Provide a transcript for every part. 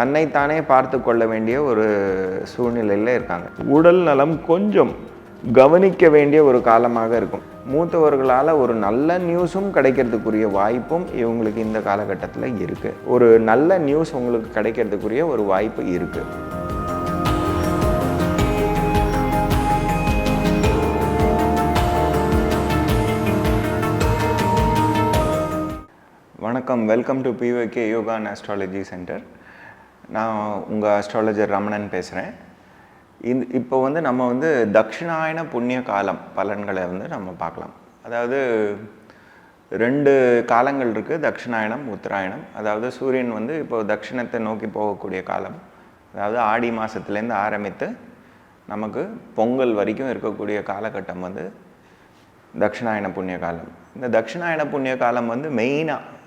தன்னைத்தானே பார்த்து கொள்ள வேண்டிய ஒரு சூழ்நிலையில் இருக்காங்க. உடல் நலம் கொஞ்சம் கவனிக்க வேண்டிய ஒரு காலமாக இருக்கும். மூத்தவர்களால் ஒரு நல்ல நியூஸும் கிடைக்கிறதுக்குரிய வாய்ப்பும் இவங்களுக்கு இந்த காலகட்டத்தில் இருக்குது ஒரு நல்ல நியூஸ் உங்களுக்கு கிடைக்கிறதுக்குரிய ஒரு வாய்ப்பு இருக்குது வணக்கம். Welcome to POK yoga and astrology centre நான் உங்கள் அஸ்ட்ராலஜர் ரமணன் பேசுகிறேன் இந்த இப்போ வந்து நம்ம வந்து தக்ஷிணாயன புண்ணிய காலம் பலன்களை வந்து நம்ம பார்க்கலாம். அதாவது ரெண்டு காலங்கள் இருக்குது தக்ஷிணாயனம் உத்தராயணம் அதாவது சூரியன் வந்து இப்போ தட்சிணத்தை நோக்கி போகக்கூடிய காலம். அதாவது ஆடி மாதத்துலேருந்து ஆரம்பித்து நமக்கு பொங்கல் வரைக்கும் இருக்கக்கூடிய காலகட்டம் வந்து தட்சிணாயன புண்ணிய காலம். இந்த தட்சிணாயன புண்ணிய காலம் வந்து மெயினாக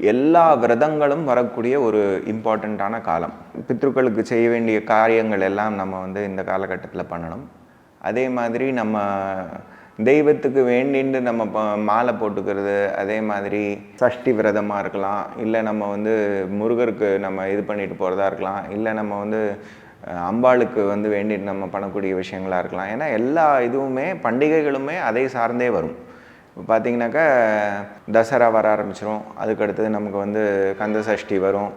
எல்லா விரதங்களும் வரக்கூடிய ஒரு இம்பார்ட்டண்ட்டான காலம். பித்ருக்களுக்கு செய்ய வேண்டிய காரியங்கள் எல்லாம் நம்ம வந்து இந்த காலகட்டத்தில் பண்ணணும். அதே மாதிரி நம்ம தெய்வத்துக்கு வேண்டின்னு நம்ம ப- மாலை போட்டுக்கிறது அதே மாதிரி சஷ்டி விரதமாக இருக்கலாம். இல்லை நம்ம வந்து முருகருக்கு நம்ம இது பண்ணிட்டு போகிறதா இருக்கலாம். இல்லை நம்ம வந்து அம்பாளுக்கு வந்து வேண்டிட்டு நம்ம பண்ணக்கூடிய விஷயங்களாக இருக்கலாம். ஏன்னா எல்லா இதுவுமே பண்டிகைகளுமே அதை சார்ந்தே வரும். இப்போ பார்த்திங்கனாக்கா தசரா வர ஆரம்பிச்சிரும். அதுக்கு அடுத்தது நமக்கு வந்து கந்த சஷ்டி வரும்.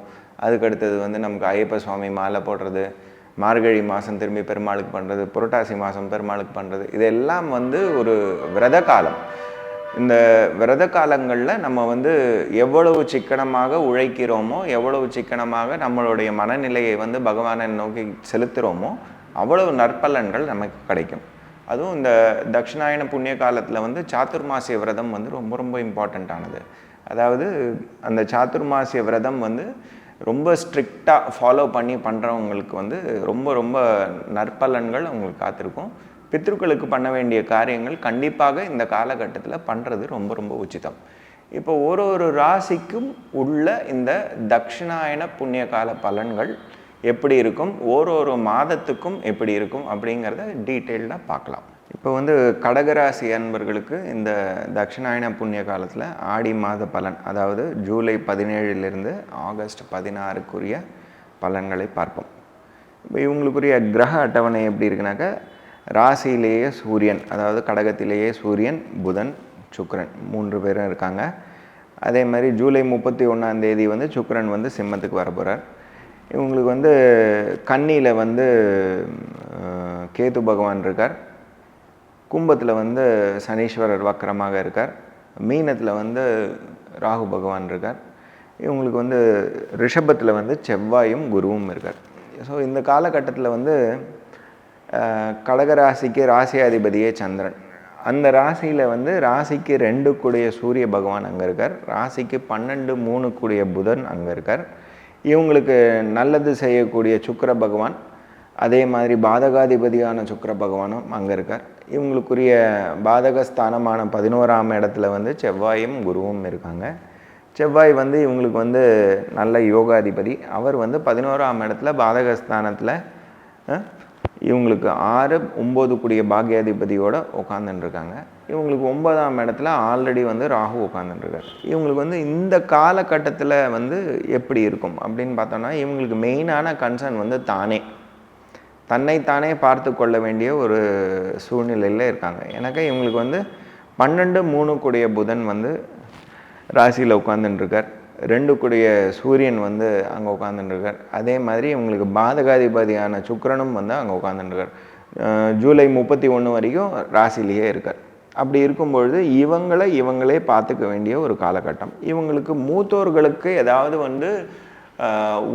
அதுக்கு அடுத்தது வந்து நமக்கு ஐயப்ப சுவாமி மாலை போடுறது மார்கழி மாதம் திரும்பி பெருமாளுக்கு பண்ணுறது புரட்டாசி மாதம் பெருமாளுக்கு பண்ணுறது இதெல்லாம் வந்து ஒரு விரத காலம். இந்த விரத காலங்களில் நம்ம வந்து எவ்வளவு சிக்கனமாக உழைக்கிறோமோ எவ்வளவு சிக்கனமாக நம்மளுடைய மனநிலையை வந்து பகவானை நோக்கி செலுத்துகிறோமோ அவ்வளவு நற்பலன்கள் நமக்கு கிடைக்கும். அதுவும் இந்த தட்சிணாயன புண்ணிய காலத்தில் வந்து சாத்துர்மாசிய விரதம் வந்து ரொம்ப ரொம்ப இம்பார்ட்டண்ட்டானது அதாவது அந்த சாத்துர்மாசிய விரதம் வந்து ரொம்ப ஸ்ட்ரிக்டாக ஃபாலோ பண்ணி பண்ணுறவங்களுக்கு வந்து ரொம்ப ரொம்ப நற்பலன்கள் அவங்களுக்கு காத்திருக்கும். பித்ருக்களுக்கு பண்ண வேண்டிய காரியங்கள் கண்டிப்பாக இந்த காலகட்டத்தில் பண்ணுறது ரொம்ப ரொம்ப உச்சிதம். இப்போ ஒரு ஒரு ராசிக்கும் உள்ள இந்த தட்சிணாயன புண்ணிய கால பலன்கள் எப்படி இருக்கும் ஒரு ஒரு மாதத்துக்கும் எப்படி இருக்கும் அப்படிங்கிறத டீட்டெயில்டாக பார்க்கலாம். இப்போ வந்து கடகராசி அன்பர்களுக்கு இந்த தட்சிணாயன புண்ணிய காலத்தில் ஆடி மாத பலன் அதாவது ஜூலை பதினேழுலேருந்து ஆகஸ்ட் பதினாறுக்குரிய பலன்களை பார்ப்போம். இப்போ இவங்களுக்குரிய கிரக அட்டவணை எப்படி இருக்குனாக்கா ராசியிலேயே சூரியன் அதாவது கடகத்திலேயே சூரியன் புதன் சுக்ரன் மூன்று பேரும் இருக்காங்க. அதே மாதிரி ஜூலை முப்பத்தி ஒன்றாம் தேதி வந்து சுக்ரன் வந்து சிம்மத்துக்கு வர போகிறார் இவங்களுக்கு வந்து கன்னியில் வந்து கேது பகவான் இருக்கார். கும்பத்தில் வந்து சனீஸ்வரர் வக்கரமாக இருக்கார். மீனத்தில் வந்து ராகு பகவான் இருக்கார். இவங்களுக்கு வந்து ரிஷபத்தில் வந்து செவ்வாயும் குருவும் இருக்கார். ஸோ இந்த காலகட்டத்தில் வந்து கடகராசிக்கு ராசியாதிபதியே சந்திரன். அந்த ராசியில் வந்து ராசிக்கு ரெண்டு கூடிய சூரிய பகவான் அங்கே இருக்கார். ராசிக்கு பன்னெண்டு மூணு கூடிய புதன் அங்கே இருக்கார். இவங்களுக்கு நல்லது செய்யக்கூடிய சுக்கர பகவான் அதே மாதிரி பாதகாதிபதியான சுக்கர பகவானும் அங்கே இருக்கார். இவங்களுக்குரிய பாதகஸ்தானமான பதினோராம் இடத்துல வந்து செவ்வாயும் குருவும் இருக்காங்க. செவ்வாய் வந்து இவங்களுக்கு வந்து நல்ல யோகாதிபதி. அவர் வந்து பதினோராம் இடத்துல பாதகஸ்தானத்தில் இவங்களுக்கு ஆறு ஒம்பது கூடிய பாக்யாதிபதியோடு உட்காந்துட்டுருக்காங்க இவங்களுக்கு ஒன்பதாம் இடத்துல ஆல்ரெடி வந்து ராகு உட்காந்துட்டுருக்காரு இவங்களுக்கு வந்து இந்த காலகட்டத்தில் வந்து எப்படி இருக்கும் அப்படின்னு பார்த்தோன்னா இவங்களுக்கு மெயினான கன்சர்ன் வந்து தானே. தன்னைத்தானே பார்த்து கொள்ள வேண்டிய ஒரு சூழ்நிலையில் இருக்காங்க. எனக்கு இவங்களுக்கு வந்து பன்னெண்டு மூணு கூடிய புதன் வந்து ராசியில் உட்காந்துட்டுருக்கார் ரெண்டுக்குடைய சூரியன் வந்து அங்கே உட்காந்துட்டுருக்கார் அதே மாதிரி இவங்களுக்கு பாதகாதிபதியான சுக்கரனும் வந்து அங்கே உட்காந்துட்டுருக்கார் ஜூலை முப்பத்தி ஒன்று வரைக்கும் ராசிலேயே இருக்கார். அப்படி இருக்கும்பொழுது இவங்களை இவங்களே பார்த்துக்க வேண்டிய ஒரு காலகட்டம். இவங்களுக்கு மூத்தோர்களுக்கு ஏதாவது வந்து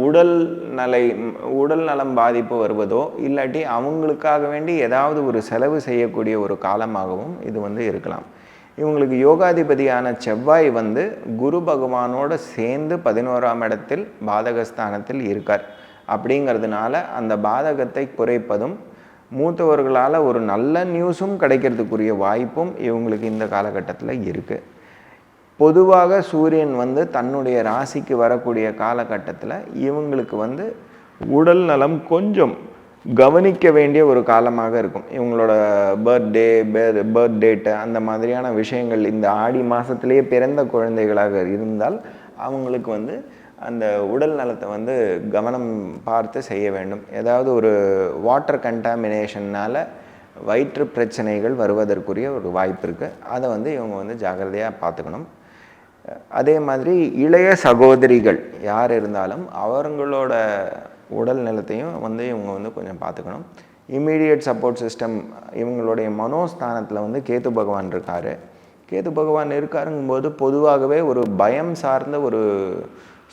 உடல் நலை உடல் நலம் பாதிப்பு வருவதோ இல்லாட்டி அவங்களுக்காக வேண்டி ஏதாவது ஒரு செலவு செய்யக்கூடிய ஒரு காலமாகவும் இது வந்து இருக்கலாம். இவங்களுக்கு யோகாதிபதியான செவ்வாய் வந்து குரு பகவானோடு சேர்ந்து பதினோராம் இடத்தில் பாதகஸ்தானத்தில் இருக்கார். அப்படிங்கிறதுனால அந்த பாதகத்தை குறைப்பதும் மூத்தவர்களால் ஒரு நல்ல நியூஸும் கிடைக்கிறதுக்குரிய வாய்ப்பும் இவங்களுக்கு இந்த காலகட்டத்தில் இருக்குது பொதுவாக சூரியன் வந்து தன்னுடைய ராசிக்கு வரக்கூடிய காலகட்டத்தில் இவங்களுக்கு வந்து உடல் நலம் கொஞ்சம் கவனிக்க வேண்டிய ஒரு காலமாக இருக்கும். இவங்களோட பர்த்டே பர்த்டேட்டு அந்த மாதிரியான விஷயங்கள் இந்த ஆடி மாதத்துலேயே பிறந்த குழந்தைகளாக இருந்தால் அவங்களுக்கு வந்து அந்த உடல் நலத்தை வந்து கவனம் பார்த்து செய்ய வேண்டும். ஏதாவது ஒரு வாட்டர் கண்டாமினேஷன்னால் வயிற்று பிரச்சனைகள் வருவதற்குரிய ஒரு வாய்ப்பு இருக்குது அதை வந்து இவங்க வந்து ஜாக்கிரதையாக பார்த்துக்கணும். அதே மாதிரி இளைய சகோதரிகள் யார் இருந்தாலும் அவங்களோட உடல் நலத்தையும் வந்து இவங்க வந்து கொஞ்சம் பார்த்துக்கணும். இம்மீடியட் சப்போர்ட் சிஸ்டம் இவங்களுடைய மனோஸ்தானத்தில் வந்து கேத்து பகவான் இருக்கார். கேத்து பகவான் இருக்காருங்கும்போது பொதுவாகவே ஒரு பயம் சார்ந்த ஒரு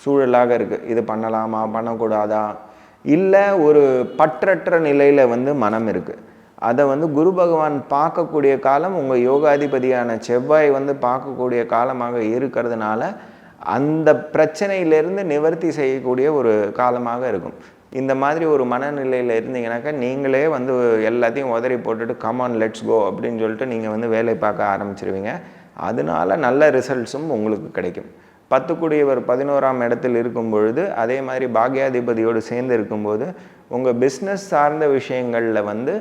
சூழலாக இருக்குது இது பண்ணலாமா? பண்ணக்கூடாதா? இல்லை ஒரு பற்றற்ற நிலையில் வந்து மனம் இருக்குது அதை வந்து குரு பகவான் பார்க்கக்கூடிய காலம் உங்கள் யோகாதிபதியான செவ்வாய் வந்து பார்க்கக்கூடிய காலமாக இருக்கிறதுனால அந்த பிரச்சனையிலிருந்து நிவர்த்தி செய்யக்கூடிய ஒரு காலமாக இருக்கும். இந்த மாதிரி ஒரு மனநிலையில் இருந்தீங்கன்னாக்கா நீங்களே வந்து எல்லாத்தையும் உதறி போட்டுட்டு கமான் லெட்ஸ் கோ அப்படின்னு சொல்லிட்டு நீங்கள் வந்து வேலை பார்க்க ஆரம்பிச்சிருவீங்க. அதனால நல்ல ரிசல்ட்ஸும் உங்களுக்கு கிடைக்கும். பத்துக்குடியவர் பதினோராம் இடத்தில் இருக்கும் பொழுது அதே மாதிரி பாக்யாதிபதியோடு சேர்ந்து இருக்கும்போது உங்கள் பிஸ்னஸ் சார்ந்த விஷயங்களில் வந்து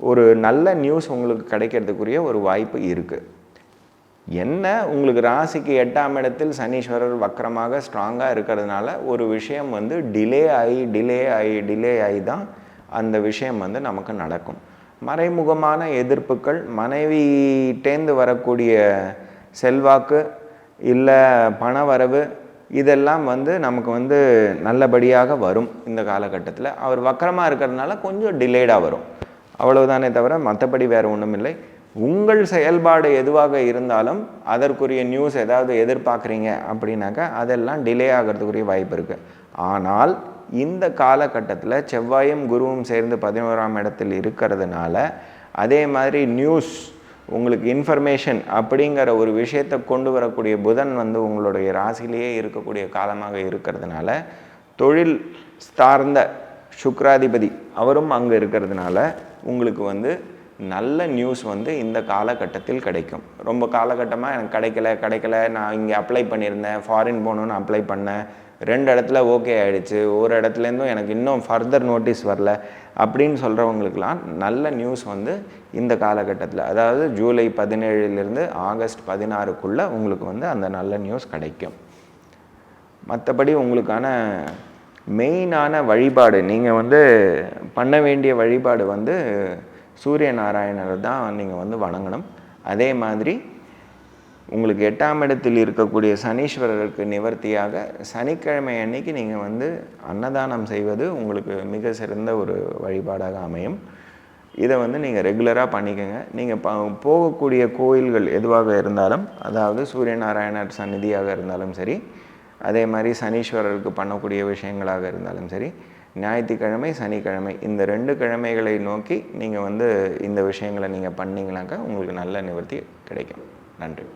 ஒரு நல்ல நியூஸ் உங்களுக்கு கிடைக்கிறதுக்குரிய ஒரு வாய்ப்பு இருக்குது என்ன? உங்களுக்கு ராசிக்கு எட்டாம் இடத்தில் சனீஸ்வரர் வக்கரமாக ஸ்ட்ராங்காக இருக்கிறதுனால ஒரு விஷயம் வந்து டிலே ஆகி டிலே ஆகி டிலே ஆகி தான் அந்த விஷயம் வந்து நமக்கு நடக்கும். மறைமுகமான எதிர்ப்புகள் மனைவிட்டேந்து வரக்கூடிய செல்வாக்கு இல்லை பண வரவு இதெல்லாம் வந்து நமக்கு வந்து நல்லபடியாக வரும் இந்த காலகட்டத்தில். அவர் வக்கரமாக இருக்கிறதுனால கொஞ்சம் டிலேடாக வரும். அவ்வளவுதானே தவிர மற்றபடி வேறு ஒன்றும் இல்லை உங்கள் செயல்பாடு எதுவாக இருந்தாலும் அதற்குரிய நியூஸ் ஏதாவது எதிர்பார்க்குறீங்க அப்படின்னாக்கா அதெல்லாம் டிலே ஆகிறதுக்குரிய வாய்ப்பு இருக்குது ஆனால் இந்த காலகட்டத்தில் செவ்வாயும் குருவும் சேர்ந்து பதினோராம் இடத்தில் இருக்கிறதுனால அதே மாதிரி நியூஸ் உங்களுக்கு இன்ஃபர்மேஷன் அப்படிங்கிற ஒரு விஷயத்தை கொண்டு வரக்கூடிய புதன் வந்து உங்களுடைய ராசிலேயே இருக்கக்கூடிய காலமாக இருக்கிறதுனால தொழில் சார்ந்த சுக்ராதிபதி அவரும் அங்கே இருக்கிறதுனால உங்களுக்கு வந்து நல்ல நியூஸ் வந்து இந்த காலகட்டத்தில் கிடைக்கும். ரொம்ப காலகட்டமாக எனக்கு கிடைக்கல கிடைக்கல. நான் இங்கே அப்ளை பண்ணியிருந்தேன். ஃபாரின் போகணுன்னு அப்ளை பண்ணேன். ரெண்டு இடத்துல ஓகே ஆகிடுச்சு ஒரு இடத்துலேருந்தும் எனக்கு இன்னும் ஃபர்தர் நோட்டீஸ் வரல. அப்படின்னு சொல்கிறவங்களுக்கெல்லாம் நல்ல நியூஸ் வந்து இந்த காலகட்டத்தில். அதாவது ஜூலை பதினேழுலேருந்து ஆகஸ்ட் பதினாறுக்குள்ளே உங்களுக்கு வந்து அந்த நல்ல நியூஸ் கிடைக்கும். மற்றபடி உங்களுக்கான மெயினான வழிபாடு நீங்கள் வந்து பண்ண வேண்டிய வழிபாடு வந்து சூரிய நாராயணரை தான் நீங்கள் வந்து வணங்கணும். அதே மாதிரி உங்களுக்கு எட்டாம் இடத்தில் இருக்கக்கூடிய சனீஸ்வரருக்கு நிவர்த்தியாக சனிக்கிழமை அன்னைக்கு நீங்கள் வந்து அன்னதானம் செய்வது உங்களுக்கு மிக சிறந்த ஒரு வழிபாடாக அமையும். இதை வந்து நீங்கள் ரெகுலராக பண்ணிக்கோங்க. நீங்கள் ப போகக்கூடிய கோயில்கள் எதுவாக இருந்தாலும் அதாவது சூரியநாராயணர் சந்நிதியாக இருந்தாலும் சரி அதே மாதிரி சனீஸ்வரருக்கு பண்ணக்கூடிய விஷயங்களாக இருந்தாலும் சரி ஞாயிற்றுக்கிழமை சனிக்கிழமை இந்த ரெண்டு கிழமைகளை நோக்கி நீங்கள் வந்து இந்த விஷயங்களை நீங்கள் பண்ணிங்கனாக்கா உங்களுக்கு நல்ல நிவர்த்தி கிடைக்கும். நன்றி.